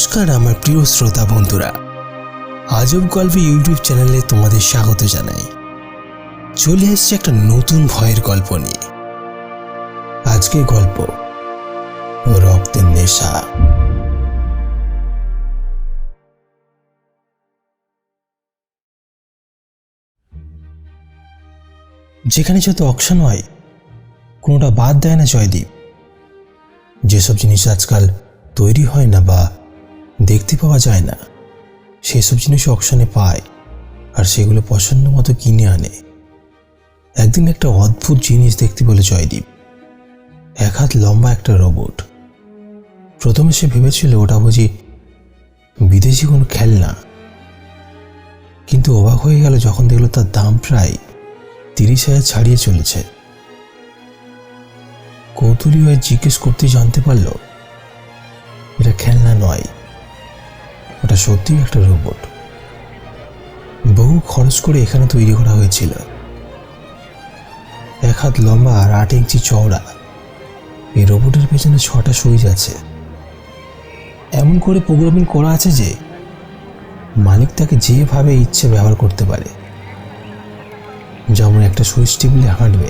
নমস্কার আমার প্রিয় শ্রোতা বন্ধুরা। আজব গল্প ইউটিউব চ্যানেলে তোমাদের স্বাগত জানাই। চলে এসছে একটা নতুন ভয়ের গল্প নিয়ে। আজকে গল্প, রক্তের নেশা। যেখানে যত অকশন হয়, কোনোটা বাদ দেয় না জয়দীপ। যেসব জিনিস আজকাল তৈরি হয় না বা দেখতে পাওয়া যায় না। সেসব জিনিস অকশনে পায় আর সেগুলো পছন্দ মতো কিনে আনে। একদিন একটা অদ্ভুত জিনিস দেখতে বলে জয়দীপ। এক হাত লম্বা একটা রোবট। প্রথমে সে ভেবেছিল ওটা বুঝি বিদেশি কোনো খেলনা। কিন্তু অবাক হয়ে গেল যখন দেখল তার দাম প্রায় তিরিশ হাজার ছাড়িয়ে চলেছে। কৌতূহলী হয়ে জিজ্ঞেস করতে জানতে পারল, এটা খেলনা নয়। ওটা সত্যি একটা রোবট বহু খরচ করে এখানে তৈরি করা হয়েছিল। এক হাত লম্বা আর আট ইঞ্চি চওড়া। এই রোবটের পেছনে ছটা সুইচ আছে। এমন করে প্রোগ্রামিং করা আছে যে, মালিক তাকে যেভাবে ইচ্ছে ব্যবহার করতে পারে। যেমন একটা সুইচ টিপলে হাঁটবে।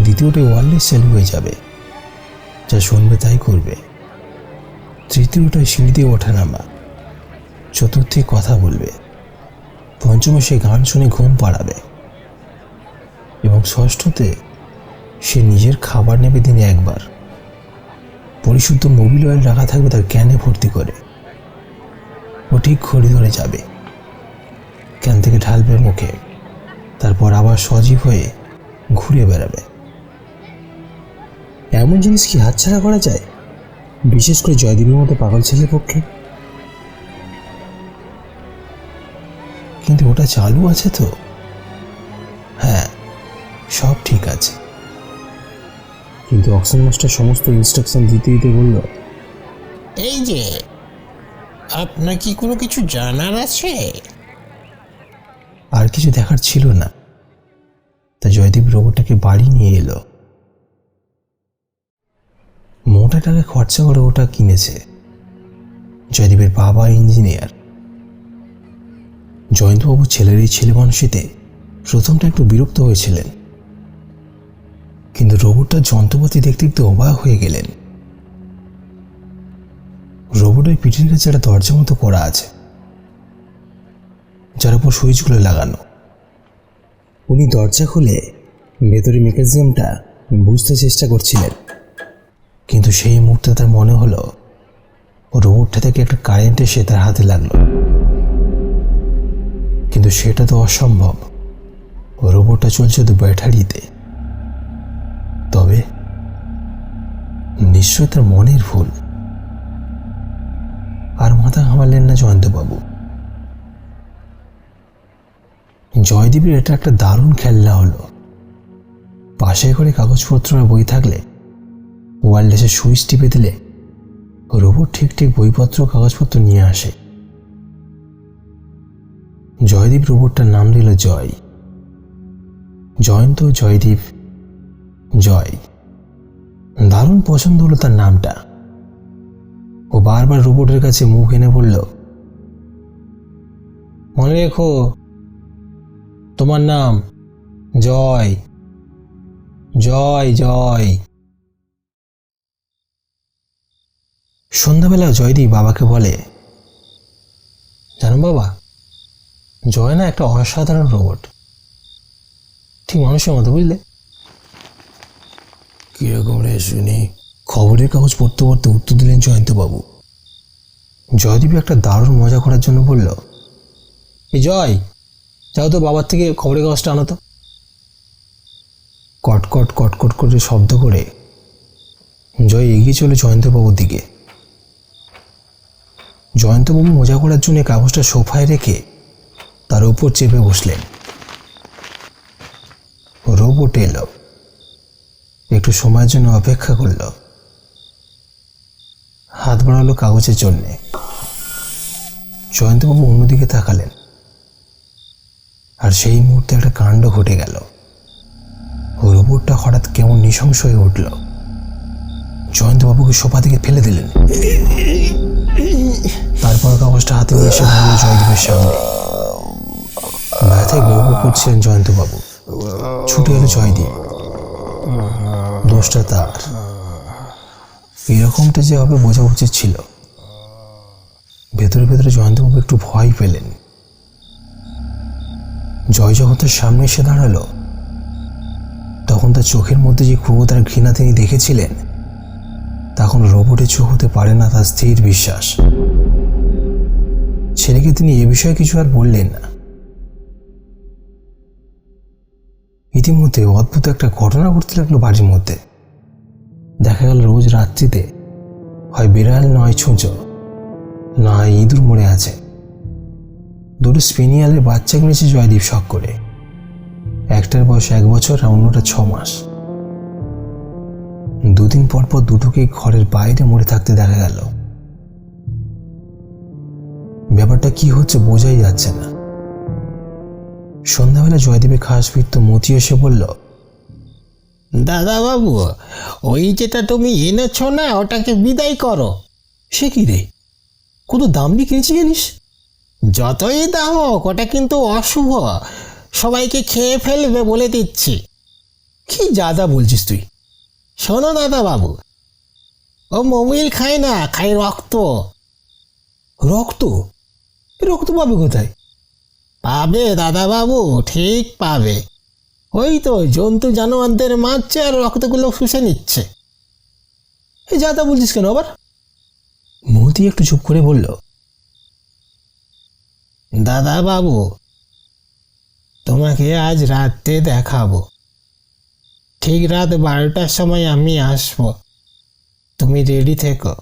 দ্বিতীয়টি ওয়ারলেস চালু হয়ে যাবে। যা শুনবে তাই করবে। তৃতীয়টায় সিঁড়ি দিয়ে ওঠা নামা চতুর্থে কথা বলবে। পঞ্চমে সে গান শুনে ঘুম পাড়াবে। এবং ষষ্ঠতে সে নিজের খাবার নেবে দিনে একবার। পরিশুদ্ধ মোবিল অয়েল রাখা থাকবে তার ক্যানে ভর্তি করে। ও ঠিক ঘড়ি ধরে যাবে। ক্যান থেকে ঢালবে মুখে। তারপর আবার সজীব হয়ে ঘুরে বেড়াবে। এমন জিনিস কি হাতছাড়া করা যায়? বিশেষ করে জয়দীপের মতো পাগল ছেলের পক্ষে। কিন্তু ওটা চালু আছে তো? হ্যাঁ সব ঠিক আছে। কিন্তু অক্সিজেন মাস্টার সমস্ত ইনস্ট্রাকশন দিতে দিতে বলল, এই যে, আপনার কি কোনো কিছু জানার আছে? আর কিছু দেখার ছিল না। তা জয়দীপ রোবটটাকে বাড়ি নিয়ে এলো। মোটা টাকা খরচা করে ওটা কিনেছে। জয়দীপের বাবা ইঞ্জিনিয়ার। জয়ন্তবাবু ছেলের এই ছেলে মানুষেতে প্রথমটা একটু বিরক্ত হয়েছিলেন। কিন্তু রোবটটার যন্ত্রপাতি দেখতে দেখতে অবাক হয়ে গেলেন। রোবটের পিঠের কাছে একটা দরজা মতো করা আছে। যার উপর সুইচগুলো লাগানো। উনি দরজা খুলে ভেতরে মেকানিজমটা বুঝতে চেষ্টা করছিলেন। কিন্তু সেই মুহূর্তে তার মনে হলো রোবটটা থেকে একটা কারেন্ট এসে তার হাতে লাগল। কিন্তু সেটা তো অসম্ভব। রোবটটা চলছে তো ব্যাটারিতে। তবে নিশ্চয় তার মনের ভুল। আর মাথা ঘামালেন না জয়ন্তবাবু। জয়দীপের এটা একটা দারুণ খেলনা হলো। পাশে করে কাগজপত্র বই থাকলে ওয়ারলেসে সুইচ টিপে দিলে রোবট ঠিক ঠিক বইপত্র, কাগজপত্র নিয়ে আসে। জয়দীপ রোবটটার নাম দিল জয়। জয়ন্ত, জয়দীপ, জয়। দারুণ পছন্দ হলো তার নামটা। ও বারবার রোবটের কাছে মুখ এনে বলল, মনে রেখো, তোমার নাম জয় জয় জয়। সন্ধ্যাবেলা জয়দীপ বাবাকে বলে জানো বাবা জয় না একটা অসাধারণ রোবট ঠিক মানুষের মতো বুঝলে? কীরকম রে শুনি? খবরের কাগজ পড়তে পড়তে উত্তর দিলেন জয়ন্তবাবু জয়দীপ একটা দারুণ মজা করার জন্য বলল এই জয় যাও তো বাবার থেকে খবরের কাগজটা আনো তো। কটকট কটকট করে শব্দ করে জয় এগিয়ে চলে জয়ন্তবাবুর দিকে। জয়ন্তবাবু মজা করার জন্য কাগজটা সোফায় রেখে তার উপর চেপে বসলেন। রোবট এলো। একটু সময়ের জন্য অপেক্ষা করল। হাত বাড়ালো কাগজের জন্যে। জয়ন্তবাবু অন্যদিকে তাকালেন। আর সেই মুহূর্তে একটা কাণ্ড ঘটে গেল। রোবটটা হঠাৎ কেমন নৃশংস হয়ে উঠল। জয়ন্তবাবুকে সোফা থেকে ফেলে দিলেন। হাতে নিয়ে এসে ধরল জয়দীপের সামনে। ব্যথায় গর্ব করছিলেন জয়ন্তবাবু। ছুটে এলো জয়দীপ। দোষটা তার। এরকমটা যে হবে বোঝা উচিত ছিল। ভেতরে ভেতরে জয়ন্তবাবু একটু ভয় পেলেন। জয় জগতের সামনে এসে দাঁড়াল। তখন তার চোখের মধ্যে যে ক্রুরতার ঘৃণা তিনি দেখেছিলেন তখন রোবটের চোখ হতে পারে না তার স্থির বিশ্বাস। ছেলেকে তিনি এ বিষয়ে কিছু আর বললেন না। ইতিমধ্যে অদ্ভুত একটা ঘটনা ঘটতে লাগল বাড়ির মধ্যে। দেখা গেল রোজ রাত্রিতে হয় বিড়াল, নয় ছুঁচো নয় ইঁদুর মরে আছে। দুটো স্পেনিয়ালের বাচ্চা কিনেছে জয়দীপ শখ করে একটার বয়স এক বছর আর অন্যটা ছ মাস। দুদিন পর পর দুটোকে ঘরের বাইরে মরে থাকতে দেখা গেল। ব্যাপারটা কি হচ্ছে বোঝাই যাচ্ছে না। সন্ধ্যাবেলা জয়দেবের খাস ফিরত মতি এসে বলল দাদা বাবু ওই যেটা তুমি এনেছো না ওটাকে বিদায় করো। সে কি রে? কত দাম দিয়ে কিনেছি জানিস? যতই দাম হোক ওটা কিন্তু অশুভ। সবাইকে খেয়ে ফেলবে বলে দিচ্ছি। কি জাদা বলছিস তুই? শোনো দাদা বাবু ও মোবিল খায় না, খায় রক্ত। রক্ত? রক্ত পাবে কোথায়? পাবে দাদা বাবু ঠিক পাবে। ওই তো জন্তু জানোয়ারদের মারছে আর রক্তগুলো শুষে নিচ্ছে। এ জাদা বলছিস কেন আবার? মতি একটু চুপ করে বলল দাদা বাবু তোমাকে আজ রাতে দেখাবো। ঠিক রাত বারোটার সময় আমি আসব। তুমি রেডি থেকো।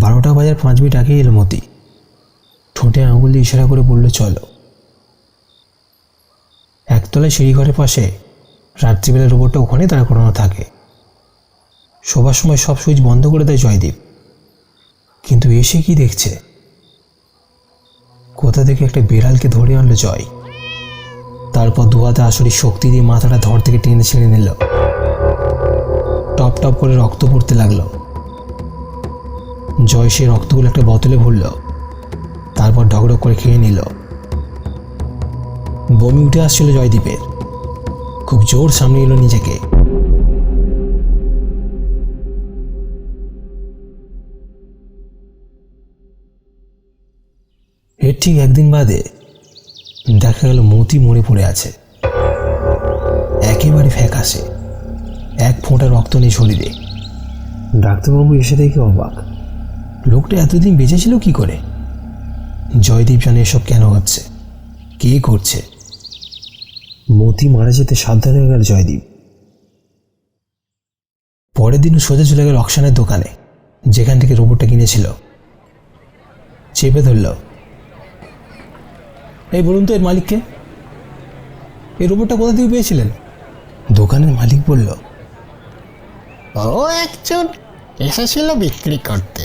বারোটা বাজার পাঁচ মিনিট আগে এলো মতি। ঠোঁটে আঙুল দিয়ে ইশারা করে বলল, চলো। একতলায় সিঁড়িঘরের পাশে রাত্রিবেলা রোবটটা ওখানে দাঁড় করানো থাকে। শোবার সময় সব সুইচ বন্ধ করে দেয় জয়দীপ। কিন্তু এসে কি দেখছে? কোথা থেকে একটা বিড়ালকে ধরে আনলো জয়? তারপর দু হাতে আসরি শক্তি দিয়ে মাথাটা ধর থেকে টেনে ছেড়ে নিল। টপ টপ করে রক্ত পড়তে লাগল। জয় সেই রক্তগুলো একটা বোতলে ভরল। তারপর ঢকঢক করে খেয়ে নিল। বমি উঠে আসছিল জয়দীপের। খুব জোর সামনে এলো নিজেকে। এর ঠিক একদিন বাদে দেখা গেল মতি মরে পড়ে আছে। একেবারে ফ্যাকাশে। এক ফোঁটা রক্ত নেই শরীরে ডাক্তারবাবু এসে দেখে অবাক। লোকটা এতদিন বেঁচে ছিল কি করে? জয়দীপ জানে এসব কেন হচ্ছে। কে করছে? মতি মারা যেতে সাবধান হয়ে গেল জয়দীপ। পরের দিন সোজা চলে গেল অকশানের দোকানে, যেখান থেকে রোবটটা কিনেছিল। চেপে ধরল। এই বলুন তো এর মালিককে এই রোবটটা কোথা থেকে পেয়েছিলেন? দোকানের মালিক বলল ও একজন এসেছিল বিক্রি করতে।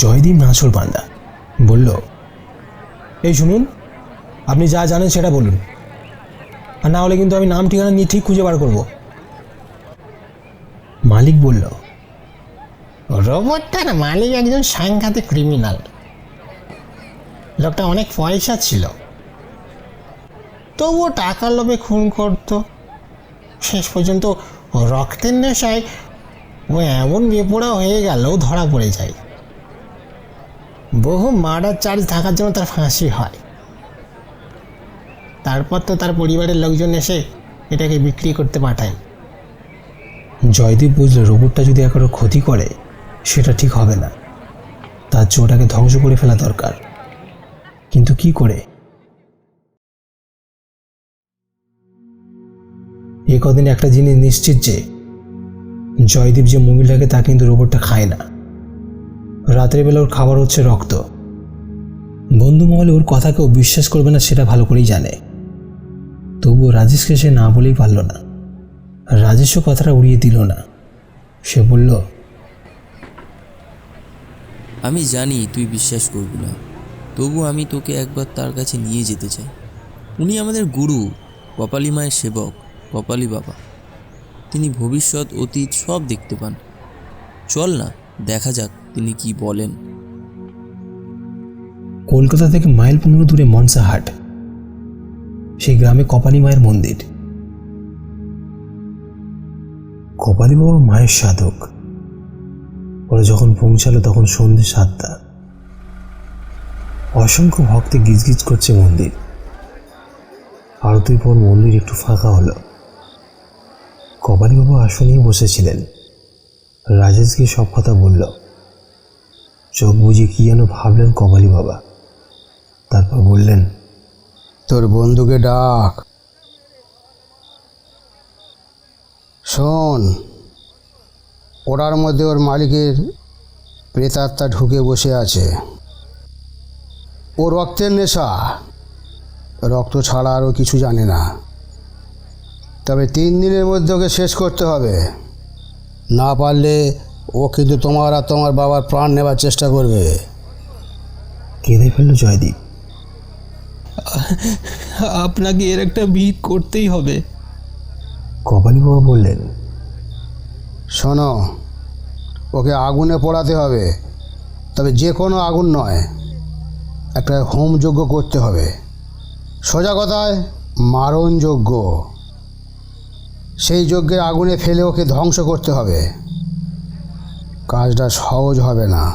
জয়দীপ নাছর বান্দা বলল এই শুনুন আপনি যা জানেন সেটা বলুন। আর না হলে কিন্তু আমি নাম ঠিকানা নিয়ে ঠিক খুঁজে বার করব। মালিক বলল রোবটটার মালিক একজন সাংঘাতিক ক্রিমিনাল লোকটা অনেক পয়সা ছিল। তবুও টাকার লোভে খুন করতো। শেষ পর্যন্ত রক্তের নেশায় ও এমন বেপোড়া হয়ে গেল, ধরা পড়ে যায়। বহু মার্ডার চার্জ থাকার জন্য তার ফাঁসি হয়। তারপর তো তার পরিবারের লোকজন এসে এটাকে বিক্রি করতে পাঠায়। জয়দীপ বুঝলো রোবটটা যদি একারো ক্ষতি করে, সেটা ঠিক হবে না। তার চেয়ে ওটাকে ধ্বংস করে ফেলা দরকার। কিন্তু কি করে? এ কদিন একটা জিনিস নিশ্চিত যে, জয়দীপ যে লাগে তা কিন্তু রোবটটা খায় না। রাতের বেলা ওর খাবার হচ্ছে রক্ত। বন্ধু মহলে ওর কথা কেউ বিশ্বাস করবে না সেটা ভালো করেই জানে। তবুও রাজেশকে সে না বলেই পারল না। রাজেশও কথাটা উড়িয়ে দিল না। সে বলল, আমি জানি তুই বিশ্বাস করবি না। তবু আমি তোকে একবার তার কাছে নিয়ে যেতে চাই। উনি আমাদের গুরু, কপালী মায়ের সেবক, কপালী বাবা। তিনি ভবিষ্যৎ, অতীত সব দেখতে পান। চল না, দেখা যাক তিনি কি বলেন। কলকাতা থেকে মাইল পনেরো দূরে মনসাহাট সেই গ্রামে কপালী মায়ের মন্দির। কপালী বাবা মায়ের সাধক। ওরা যখন পৌঁছালো তখন সন্ধ্যে সাতটা। অসংখ্য ভক্তে গিজগিজ করছে মন্দির। আরতির পর মন্দির একটু ফাঁকা হলো। কপালী বাবা আসনেই বসেছিলেন। রাজেশকে সব কথা বলল। চোখ বুঝে কি যেন ভাবলেন কপালী বাবা তারপর বললেন, তোর বন্ধুকে ডাক। শোন, ওড়ার মধ্যে ওর মালিকের প্রেতাত্মা ঢুকে বসে আছে। ও রক্তের নেশা। রক্ত ছাড়া আরও কিছু জানে না। তবে তিন দিনের মধ্যে ওকে শেষ করতে হবে। না পারলে ও কিন্তু তোমার আর তোমার বাবার প্রাণ নেবার চেষ্টা করবে। কেঁদে ফেলল জয়দীপ। আপনাকে এর একটা বিহিত করতেই হবে। কপালী বাবা বললেন শোনো ওকে আগুনে পোড়াতে হবে। তবে যে কোনো আগুন নয়। একটা হোম যজ্ঞ করতে হবে। সোজা কথায় মারণ যজ্ঞ। সেই যজ্ঞের আগুনে ফেলে ওকে ধ্বংস করতে হবে। কাজটা সহজ হবে না।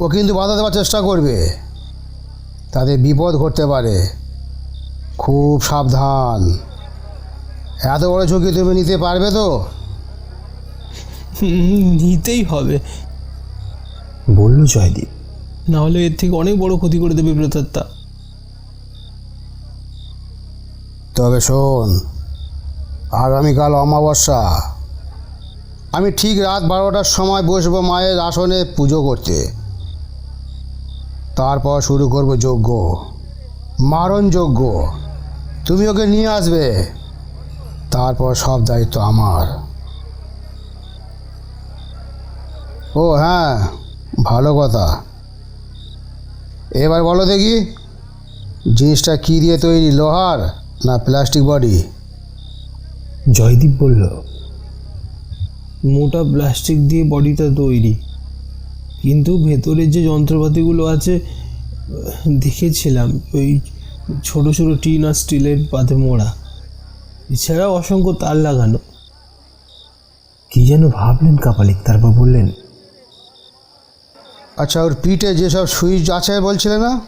ও কিন্তু বাধা দেওয়ার চেষ্টা করবে। তাতে বিপদ ঘটতে পারে। খুব সাবধান। এত বড় ঝুঁকি তুমি নিতে পারবে তো? হুম, নিতেই হবে। বলল জয়দীপ। না হলে এর থেকে অনেক বড় ক্ষতি করে দেবে প্রেতাত্মা তবে শোন, আগামীকাল অমাবস্যা। আমি ঠিক রাত বারোটার সময় বসবো মায়ের আসনে পুজো করতে। তারপর শুরু করব যজ্ঞ, মারণ যজ্ঞ। তুমি ওকে নিয়ে আসবে, তারপর সব দায়িত্ব আমার। ও হ্যাঁ ভালো কথা। এবার বলো দেখি জিনিসটা কী দিয়ে তৈরি লোহার না প্লাস্টিক বডি? জয়দীপ বলল মোটা প্লাস্টিক দিয়ে বডিটা তৈরি কিন্তু ভেতরের যে যন্ত্রপাতিগুলো আছে দেখেছিলাম ওই ছোট ছোট টিন আর স্টিলের পাতে মোড়া এছাড়াও অসংখ্য তার লাগানো। কি যেন ভাবলেন কাপালিক তারপর বললেন আচ্ছা ওর পিঠে যেসব সুইচ আছে বলছিলে না,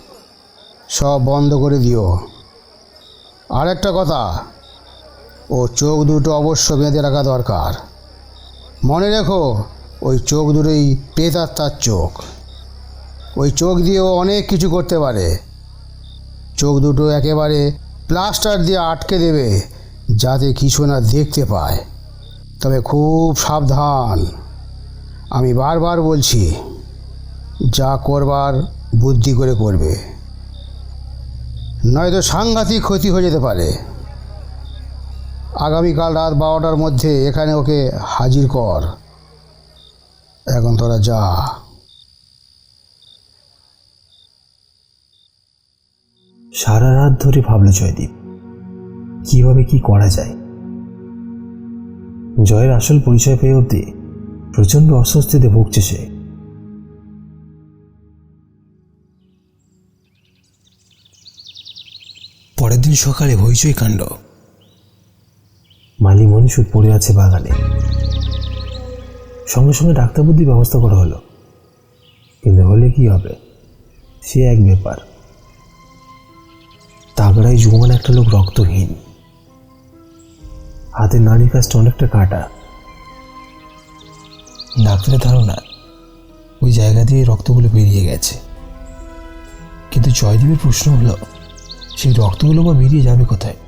সব বন্ধ করে দিও। আর একটা কথা, ও চোখ দুটো অবশ্য বেঁধে রাখা দরকার। মনে রেখো, ওই চোখ দুটোই প্রেতাত্মার চোখ। ওই চোখ দিয়ে ও অনেক কিছু করতে পারে। চোখ দুটো একেবারে প্লাস্টার দিয়ে আটকে দেবে, যাতে কিছু না দেখতে পায়। তবে খুব সাবধান। আমি বারবার বলছি যা করবার বুদ্ধি করে করবে। নয়তো সাংঘাতিক ক্ষতি হয়ে যেতে পারে। আগামীকাল রাত বারোটার মধ্যে এখানে ওকে হাজির কর। এখন তোরা যা। সারা রাত ধরে ভাবল জয়দীপ, কীভাবে কি করা যায়? জয়ের আসল পরিচয় পেয়ে অবধি প্রচণ্ড অস্বস্তিতে ভুগছে সে। পরের দিন সকালে হইচই কাণ্ড। মালি মনীষুর পড়ে আছে বাগানে। সঙ্গে সঙ্গে ডাক্তার বুদ্ধি ব্যবস্থা করা হলো। কিন্তু হলে কি হবে? সে এক ব্যাপার। তাগড়ায় জুয়ান একটা লোক রক্তহীন। হাতে নাড়ির কাজটা অনেকটা কাটা। ডাক্তারের ধারণা, ওই জায়গা দিয়ে রক্তগুলো বেরিয়ে গেছে। কিন্তু জয়দেবের প্রশ্ন হলো সেই রক্তগুলো বা বেরিয়ে যাবে কোথায়?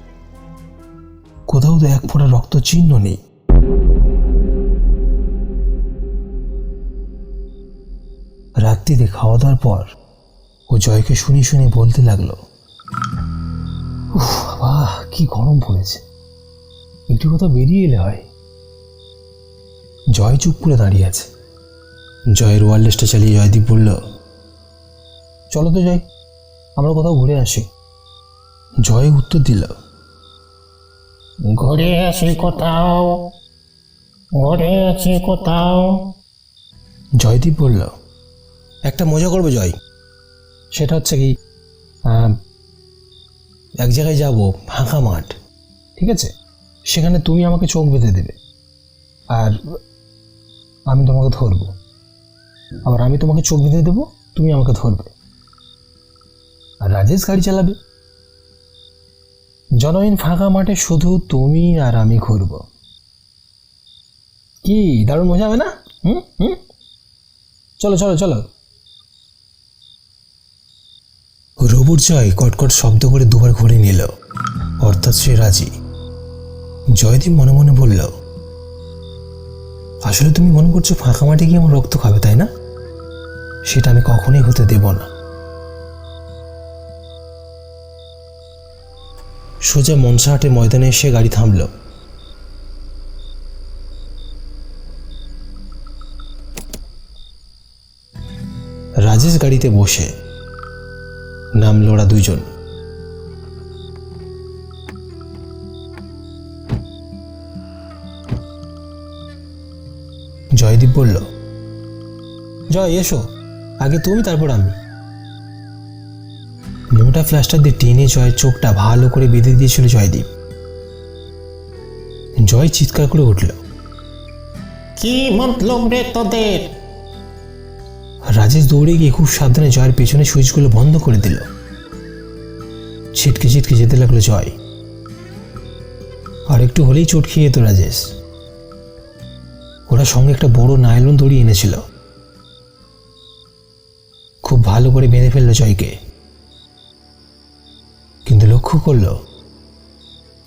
কোথাও তো এক ফোঁটা রক্ত চিহ্ন নেই। রাত্রিতে খাওয়া দাওয়ার পর ও জয়কে শুনি শুনি বলতে লাগল বাহ কি গরম পড়েছে। একটু কথা বেরিয়ে এলে হয়। জয় চুপ করে দাঁড়িয়ে আছে। জয়ের ওয়ারলেসটা চালিয়ে জয়দীপ বলল, চলো তো জয়, আমরা কোথাও ঘুরে আসি। জয় উত্তর দিল ঘরে আসি কোথাও ঘরে আছে কোথাও। জয়দীপ বলল একটা মজা করব জয়। সেটা হচ্ছে কি আহ, এক জায়গায় যাব ফাঁকা মাঠ ঠিক আছে? সেখানে তুমি আমাকে চোখ বেঁধে দেবে আর আমি তোমাকে ধরবো। আবার আমি তোমাকে চোখ বেঁধে দেবো তুমি আমাকে ধরবে। আর রাজেশ গাড়ি চালাবে। জনহীন ফাঁকা মাঠে শুধু তুমি আর আমি ঘুরব। কি, দারুণ মজা হবে না? হুম হুম? চলো চলো চলো। রবুর জয় কটকট শব্দ করে দুবার ঘুরে নিল। অর্থাৎ সে রাজি। জয়দীপ মনে মনে বলল, আসলে তুমি মনে করছ ফাঁকা মাঠে গিয়ে আমার রক্ত খাবে, তাই না? সেটা আমি কখনোই হতে দেব না। সোজা মনসাহাটে ময়দানে এসে গাড়ি থামল। রাজেশ গাড়িতে বসে নামল ওরা দুজন। জয়দীপ বলল, জয়, এসো। আগে তুমি, তারপর আমি। মোটা ফ্ল্যাশটা দিয়ে টেনে জয়ের চোখটা ভালো করে বেঁধে দিয়েছিল জয়দীপ। জয় চিৎকার করে উঠল কি মতলব রে তোদের? রাজেশ দৌড়ে গিয়ে খুব সাবধানে জয়ের পেছনে সুইচগুলো বন্ধ করে দিল। ছিটকে ছিটকে যেতে লাগল জয়। আর একটু হলেই চোট খেয়ে যেত রাজেশ। ওরা সঙ্গে একটা বড় নাইলন দড়ি এনেছিল। খুব ভালো করে বেঁধে ফেলল জয়কে। কিন্তু লক্ষ্য করল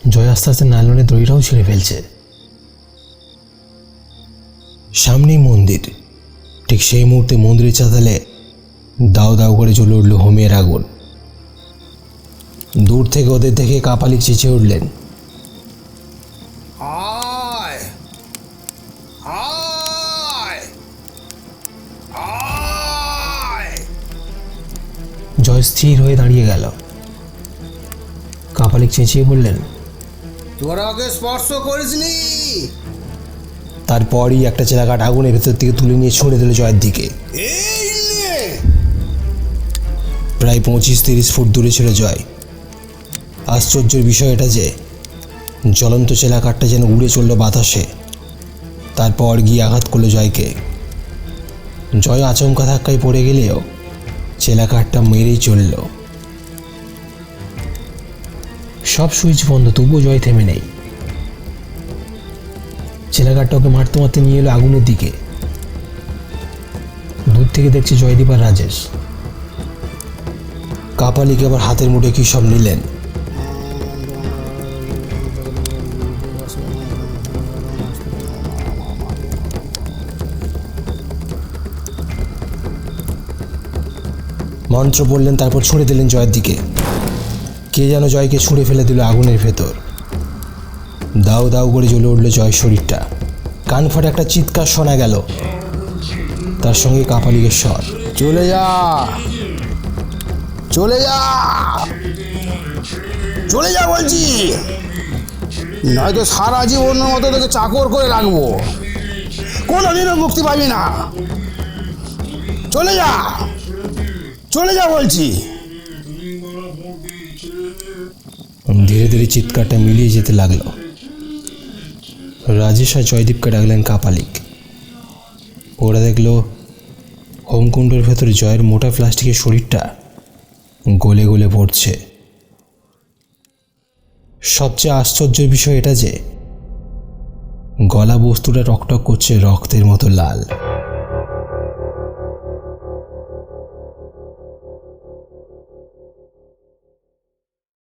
জয় আস্তে আস্তে নাইলনের দড়িটাও ছিঁড়ে ফেলছে। সামনেই মন্দির। ঠিক সেই মুহূর্তে মন্দিরের চাতালে দাও দাও করে জ্বলে উঠল হোমের আগুন। দূর থেকে ওদের দেখে কাপালিক চেঁচে উঠলেন। জয় স্থির হয়ে দাঁড়িয়ে গেল। কাপালিক চেঁচিয়ে বললেন তোরা ওকে স্পর্শ করিসনি তারপরই একটা চেলাকাঠ আগুনের ভেতর থেকে তুলে নিয়ে ছুঁড়ে দিল জয়ের দিকে। প্রায় পঁচিশ তিরিশ ফুট দূরে ছিল জয়। আশ্চর্যের বিষয় এটা যে জ্বলন্ত চেলাকাঠটা যেন উড়ে চলল বাতাসে। তারপর গিয়ে আঘাত করল জয়কে। জয় আচমকা ধাক্কায় পড়ে গেলেও চেলাকাঠটা মেরেই চলল। সব সুইচ বন্ধ, তবুও জয় থেমে নেই। চেলাকাঠটা ওকে মারতে মারতে নিয়ে এলো আগুনের দিকে। দূর থেকে দেখছে জয়দীপ আর রাজেশ। কাপালিকে আবার হাতের মুঠে কি সব নিলেন? মন্ত্র বললেন তারপর ছুঁড়ে দিলেন জয়ের দিকে। কে যেন জয়কে ছুঁড়ে ফেলে দিল আগুনের ভেতর। দাউ দাউ করে জ্বলে উঠল জয় শরীরটা। কান ফাটে একটা চিৎকার শোনা গেল। তার সঙ্গে কাপালিকের স্বর। চলে যা! চলে যা! চলে যা বলছি! নয়তো সারা জীবনের মতো তোকে চাকর করে রাখব। কোনোদিনও মুক্তি পাবি না। চলে যা! চলে যা বলছি! ধীরে ধীরে চিৎকারটা মিলিয়ে যেতে লাগল। রাজেশ আর জয়দীপকে ডাকলেন কাপালিক। ওরা দেখল হোমকুণ্ডের ভেতরে জয়ের মোটা প্লাস্টিকের শরীরটা গলে গলে পড়ছে। সবচেয়ে আশ্চর্যের বিষয় এটা যে, গলা বস্তুটা টকটক করছে রক্তের মতো লাল।